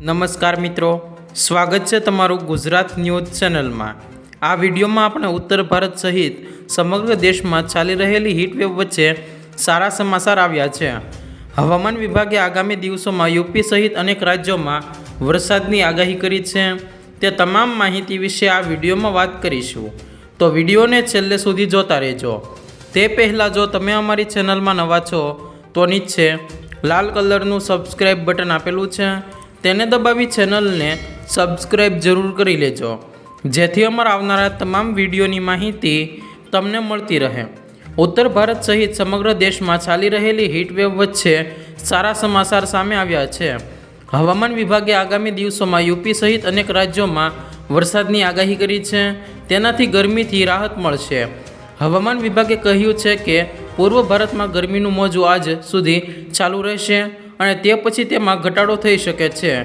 નમસ્કાર મિત્રો. સ્વાગત છે તમારું ગુજરાત ન્યૂઝ ચેનલમાં. આ વિડીયોમાં આપણે ઉત્તર ભારત સહિત સમગ્ર દેશમાં ચાલી રહેલી હીટવેવ વચ્ચે સારા સમાચાર આવ્યા છે. હવામાન વિભાગે આગામી દિવસોમાં યુપી સહિત અનેક રાજ્યોમાં વરસાદની આગાહી કરી છે. તે તમામ માહિતી વિશે આ વિડીયોમાં વાત કરીશું. તો વિડીયોને છેલ્લે સુધી જોતા રહેજો. તે પહેલાં જો તમે અમારી ચેનલમાં નવા છો, તો નીચે લાલ કલરનું સબસ્ક્રાઈબ બટન આપેલું છે. તેને દબાવી ચેનલને સબસ્ક્રાઈબ જરૂર કરી લેજો. જેથી અમારા આવનારા તમામ વિડીયોની માહિતી તમને મળતી રહે. ઉત્તર ભારત સહિત સમગ્ર દેશમાં ચાલી રહેલી હીટવેવ વચ્ચે સારા સમાચાર સામે આવ્યા છે. હવામાન વિભાગે આગામી દિવસોમાં યુપી સહિત અનેક રાજ્યોમાં વરસાદની આગાહી કરી છે. તેનાથી ગરમીથી રાહત મળશે. હવામાન વિભાગે કહ્યું છે કે પૂર્વ ભારતમાં ગરમીનું મોજું આજ સુધી ચાલુ રહેશે. અને તે પછી તેમાં ઘટાડો થઈ શકે છે.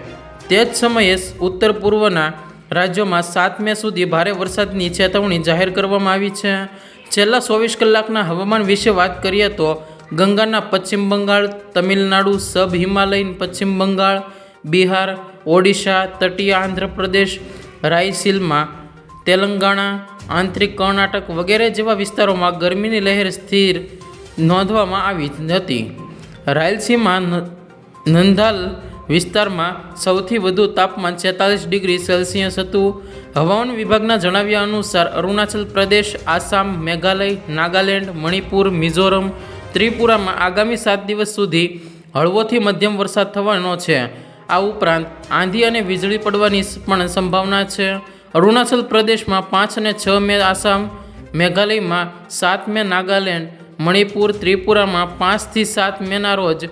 તે જ સમયે ઉત્તર પૂર્વના રાજ્યોમાં સાત મે સુધી ભારે વરસાદની ચેતવણી જાહેર કરવામાં આવી છે. છેલ્લા ચોવીસ કલાકના હવામાન વિશે વાત કરીએ તો ગંગાના પશ્ચિમ બંગાળ, તમિલનાડુ, સબ હિમાલયન પશ્ચિમ બંગાળ, બિહાર, ઓડિશા, તટીય આંધ્રપ્રદેશ, રાયસીલમાં, તેલંગાણા, આંતરિક કર્ણાટક વગેરે જેવા વિસ્તારોમાં ગરમીની લહેર સ્થિર નોંધવામાં આવી હતી. રાયલસીમા ન- નંદાલ વિસ્તારમાં સૌથી વધુ તાપમાન છેતાલીસ ડિગ્રી સેલ્સિયસ હતું. હવામાન વિભાગના જણાવ્યા અનુસાર અરુણાચલ પ્રદેશ, આસામ, મેઘાલય, નાગાલેન્ડ, મણિપુર, મિઝોરમ, ત્રિપુરામાં આગામી સાત દિવસ સુધી હળવોથી મધ્યમ વરસાદ થવાનો છે. આ ઉપરાંત આંધી અને વીજળી પડવાની પણ સંભાવના છે. અરુણાચલ પ્રદેશમાં પાંચ અને છ મે આસામ, મેઘાલયમાં સાત મે નાગાલેન્ડ, મણિપુર, ત્રિપુરામાં પાંચથી સાત મેના રોજ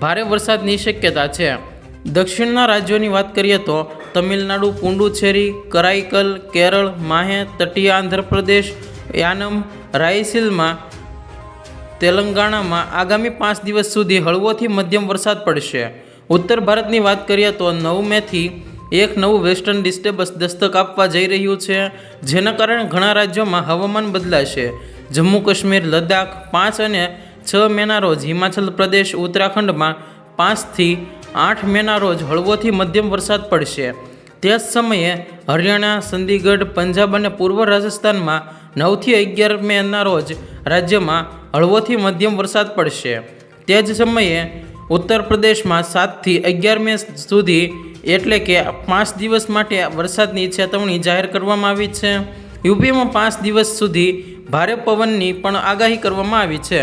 ભારે વરસાદની શક્યતા છે. દક્ષિણના રાજ્યોની વાત કરીએ તો તમિલનાડુ, પુંડુચેરી, કરાઈકલ, કેરળ, માહે, તટીય આંધ્રપ્રદેશ, યાનમ, રાયસીલમાં, તેલંગાણામાં આગામી પાંચ દિવસ સુધી હળવોથી મધ્યમ વરસાદ પડશે. ઉત્તર ભારતની વાત કરીએ તો નવ મેથી એક નવું વેસ્ટર્ન ડિસ્ટર્બન્સ દસ્તક આપવા જઈ રહ્યું છે, જેના કારણે ઘણા રાજ્યોમાં હવામાન બદલાશે. જમ્મુ કાશ્મીર લદ્દાખ, પાંચ અને છ મેના રોજ હિમાચલ પ્રદેશ, ઉત્તરાખંડમાં પાંચથી આઠ મેના રોજ હળવોથી મધ્યમ વરસાદ પડશે. તે જ સમયે હરિયાણા, ચંદીગઢ, પંજાબ અને પૂર્વ રાજસ્થાનમાં નવથી અગિયાર મેના રોજ રાજ્યમાં હળવોથી મધ્યમ વરસાદ પડશે. તે જ સમયે ઉત્તર પ્રદેશમાં સાતથી અગિયાર મે સુધી એટલે કે પાંચ દિવસ માટે વરસાદની ચેતવણી જાહેર કરવામાં આવી છે. યુપીમાં પાંચ દિવસ સુધી ભારે પવનની પણ આગાહી કરવામાં આવી છે.